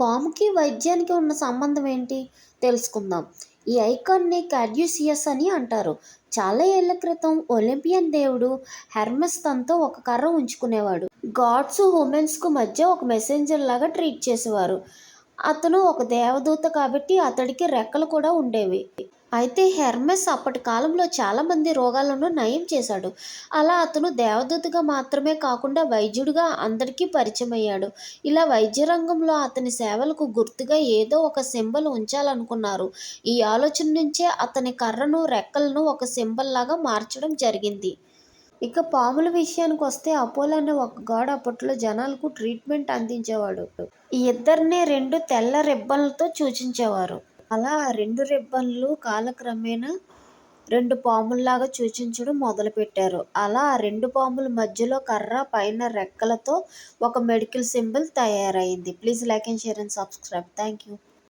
పాముకి వైద్యానికి ఉన్న సంబంధం ఏంటి? తెలుసుకుందాం. ఈ ఐకాన్ని క్యాడ్యూసియస్ అని అంటారు. చాలా ఏళ్ళ క్రితం ఒలింపియన్ దేవుడు హెర్మెస్ తనతో ఒక కర్ర ఉంచుకునేవాడు. గాడ్స్ ఉమెన్స్కు మధ్య ఒక మెసెంజర్ లాగా ట్రీట్ చేసేవారు. అతను ఒక దేవదూత కాబట్టి అతడికి రెక్కలు కూడా ఉండేవి. అయితే హెర్మెస్ అప్పటి కాలంలో చాలామంది రోగాలను నయం చేశాడు. అలా అతను దేవదూతగా మాత్రమే కాకుండా వైద్యుడిగా అందరికీ పరిచయం అయ్యాడు ఇలా వైద్య రంగంలో అతని సేవలకు గుర్తుగా ఏదో ఒక సింబల్ ఉంచాలనుకున్నారు. ఈ ఆలోచన నుంచే అతని కర్రను రెక్కలను ఒక సింబల్ లాగా మార్చడం జరిగింది. ఇక పాముల విషయానికి వస్తే అపోలో అనే ఒక గాడ్ అప్పట్లో జనాలకు ట్రీట్మెంట్ అందించేవాడు. ఈ ఇద్దరిని రెండు తెల్ల రిబ్బన్లతో సూచించేవారు అలా రెండు రిబ్బన్లు కాలక్రమేణా రెండు పాముల్లాగా సూచించడం మొదలుపెట్టారు. అలా ఆ రెండు పాముల మధ్యలో కర్ర పైన రెక్కలతో ఒక మెడికల్ సింబల్ తయారైంది. Please like and share and subscribe. Thank you